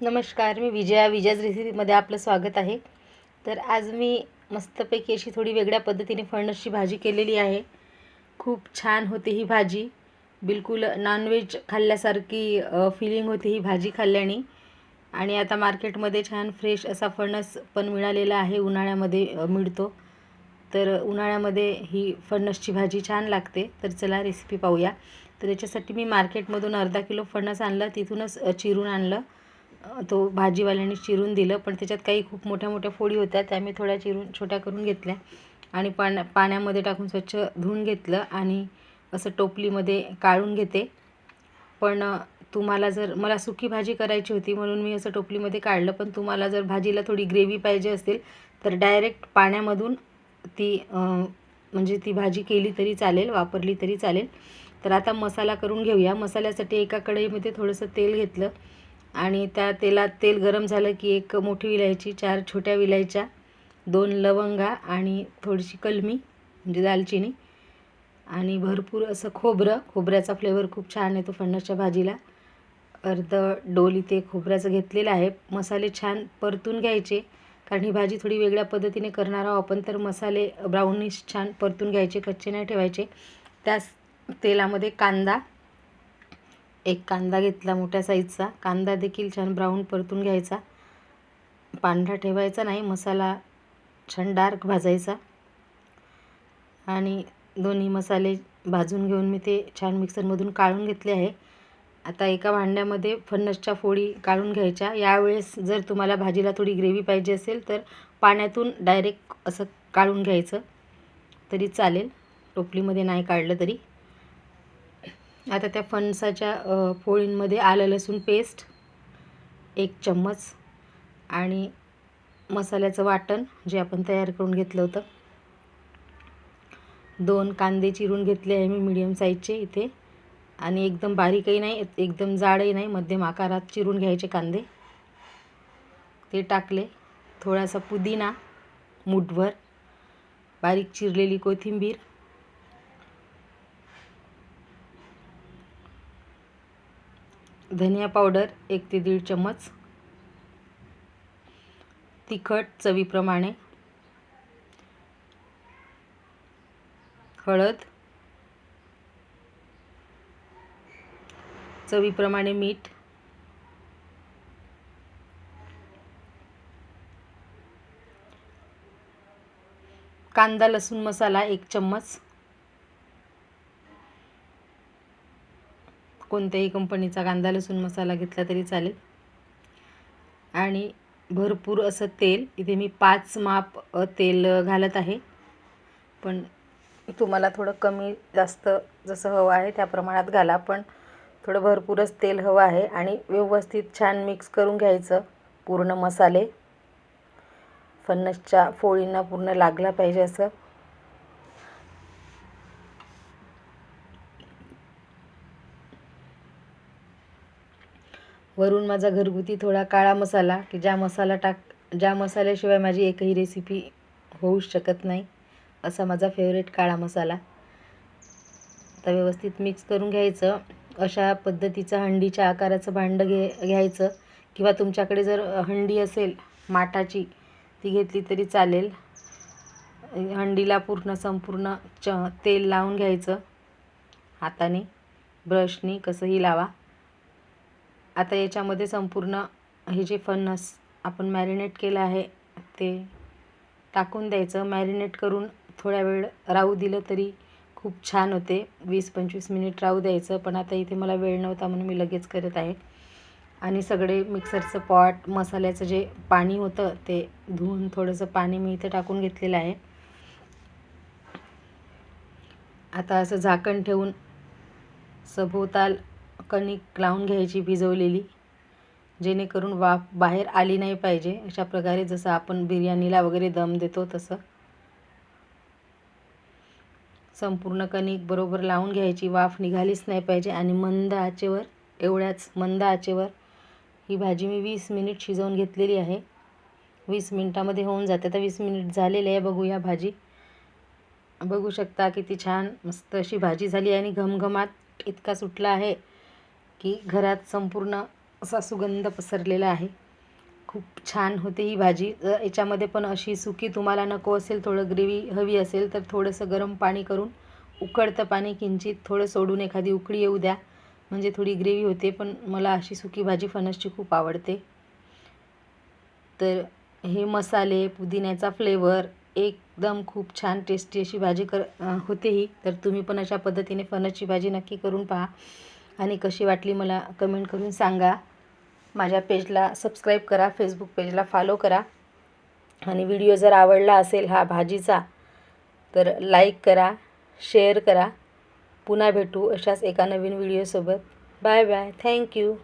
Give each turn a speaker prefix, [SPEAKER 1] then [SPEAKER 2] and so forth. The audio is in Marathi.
[SPEAKER 1] नमस्कार मी विजया विजयाज रेसिपीमध्ये आपलं स्वागत आहे. तर आज मी मस्तपैकी अशी थोडी वेगळ्या पद्धतीने फणसची भाजी केलेली आहे. खूप छान होते ही भाजी. बिलकुल नॉनव्हेज खाल्ल्यासारखी फिलिंग होते ही भाजी खाल्ल्याने. आणि आता मार्केटमध्ये छान फ्रेश असा फणस पण मिळालेला आहे उन्हाळ्यामध्ये मिळतो. तर उन्हाळ्यामध्ये ही फणसची भाजी छान लागते. तर चला रेसिपी पाहूया. तर याच्यासाठी मी मार्केटमधून अर्धा किलो फणस आणलं तिथूनच चिरून आणलं. तो भाजीवाल्याने चिरून दिलं पण त्याच्यात काही खूप मोठ्या मोठ्या फोडी होत्या त्या मी थोड्या चिरून छोट्या करून घेतल्या. आणि पाण्या पाण्यामध्ये टाकून स्वच्छ धुवून घेतलं आणि असं टोपलीमध्ये काढून घेते. पण तुम्हाला जर मला सुकी भाजी करायची होती म्हणून मी असं टोपलीमध्ये काढलं पण तुम्हाला जर भाजीला थोडी ग्रेव्ही पाहिजे असेल तर डायरेक्ट पाण्यामधून ती म्हणजे ती भाजी केली तरी चालेल वापरली तरी चालेल. तर आता मसाला करून घेऊया. मसाल्यासाठी एका कढईमध्ये थोडंसं तेल घेतलं. आणि त्या तेलात तेल गरम झालं की एक मोठी विलायची चार छोट्या विलायच्या दोन लवंगा आणि थोडीशी कलमी म्हणजे दालचिनी आणि भरपूर असं खोबरं. खोबऱ्याचा फ्लेवर खूप छान येतो फणसाच्या भाजीला. अर्ध डोली ते खोबऱ्याचं घेतलेलं आहे. मसाले छान परतून घ्यायचे. कारण ही भाजी थोडी वेगळ्या पद्धतीने करणार आहोत आपण तर मसाले ब्राउनिश छान परतून घ्यायचे कच्चे नाही ठेवायचे. त्याच तेलामध्ये कांदा एक कांदा घेतला मोठ्या साईजचा. कांदा देखील छान ब्राऊन परतून घ्यायचा. पांढरा ठेवायचा नाही मसाला छान डार्क भाजायचा. आणि दोन्ही मसाले भाजून घेऊन मी ते छान मिक्सरमधून काढून घेतले आहे. आता एका भांड्यामध्ये फणसच्या फोडी काढून घ्यायच्या. यावेळेस जर तुम्हाला भाजीला थोडी ग्रेव्ही पाहिजे असेल तर पाण्यातून डायरेक्ट असं काढून घ्यायचं. तरी चालेल. टोपलीमध्ये नाही काढलं तरी. आता त्या फणसाच्या फोळींमध्ये आलं लसूण पेस्ट एक चम्मच आणि मसाल्याचं वाटण जे आपण तयार करून घेतलं होतं. दोन कांदे चिरून घेतले आहे मी मीडियम साईजचे इथे. आणि एकदम बारीकही नाही एकदम जाडही नाही मध्यम आकारात चिरून घ्यायचे कांदे. ते टाकले. थोडासा पुदिना मुठभर बारीक चिरलेली कोथिंबीर धनिया पावडर एक ते दीड चम्मच. तिखट चवीप्रमाणे. हळद. चवीप्रमाणे मीठ. कांदा लसूण मसाला एक चम्मच. कोणत्याही कंपनीचा कांदा लसूण मसाला घेतला तरी चालेल. आणि भरपूर असं तेल इथे मी पाच माप तेल घालत आहे. पण तुम्हाला थोडं कमी जास्त जसं हवं आहे त्या प्रमाणात घाला पण थोडं भरपूरच तेल हवं आहे आणि व्यवस्थित छान मिक्स करून घ्यायचं पूर्ण मसाले. फणसच्या फोळींना पूर्ण लागला पाहिजे असं. वरून माझा घरगुती थोडा काळा मसाला की ज्या मसाला टाक ज्या मसाल्याशिवाय माझी एकही रेसिपी होऊ शकत नाही असा माझा फेवरेट काळा मसाला. आता व्यवस्थित मिक्स करून घ्यायचं. अशा पद्धतीचं हंडीच्या आकाराचं भांडं घे घ्यायचं. किंवा तुमच्याकडे जर हंडी असेल माठाची ती घेतली तरी चालेल. हंडीला पूर्ण संपूर्ण च तेल लावून घ्यायचं. हाताने ब्रशनी कसंही लावा. आता याच्यामध्ये संपूर्ण हे जे फणस आपण मॅरिनेट केलं आहे ते टाकून द्यायचं. मॅरिनेट करून थोड्या वेळ राहू दिलं तरी खूप छान होते. वीस पंचवीस मिनिट राहू द्यायचं पण आता इथे मला वेळ नव्हता म्हणून मी लगेच करत आहे. आणि सगळे मिक्सरचं पॉट मसाल्याचं जे पाणी होतं ते धुवून थोडंसं पाणी मी इथे टाकून घेतलेलं आहे. आता असं झाकण ठेवून सभोवताल कणिक लावून घ्यायची भिजवलेली जेणेकरून वाफ बाहेर आली नाही पाहिजे. अशा प्रकारे जसं आपण बिर्याणीला वगैरे दम देतो तसं. संपूर्ण कणिक बरोबर लावून घ्यायची. वाफ निघालीच नाही पाहिजे. आणि मंद आचेवर एवढ्याच मंद आचेवर ही भाजी मी वीस मिनिट शिजवून घेतलेली आहे. वीस मिनटामध्ये होऊन जाते. आता वीस मिनिट झालेले आहे. बघूया भाजी. बघू शकता किती छान मस्त अशी भाजी झाली आणि घमघमाट इतका सुटला आहे. की घरात संपूर्ण असा सुगंध पसरलेला आहे. खूप छान होते ही भाजी. याच्यामध्ये पण अशी सुकी तुम्हाला नको असेल थोडं ग्रेव्ही हवी असेल तर थोडंसं गरम पाणी करून उकळतं पाणी किंचित थोडं सोडून एखादी उकळी येऊ द्या. म्हणजे थोडी ग्रेव्ही होते पण मला अशी सुकी भाजी फणसची खूप आवडते. तर हे मसाले पुदिन्याचा फ्लेवर एकदम खूप छान टेस्टी अशी भाजी कर होते ही. तर तुम्ही पण अशा पद्धतीने फणसची भाजी नक्की करून पहा. आणि कशी वाटली मला कमेंट करून सांगा. माझ्या पेजला सबस्क्राईब करा फेसबुक पेजला फॉलो करा. आणि व्हिडिओ जर आवडला असेल हा भाजीचा तर लाईक करा शेअर करा. पुन्हा भेटू अशाच एका नवीन व्हिडिओसोबत बाय बाय थँक्यू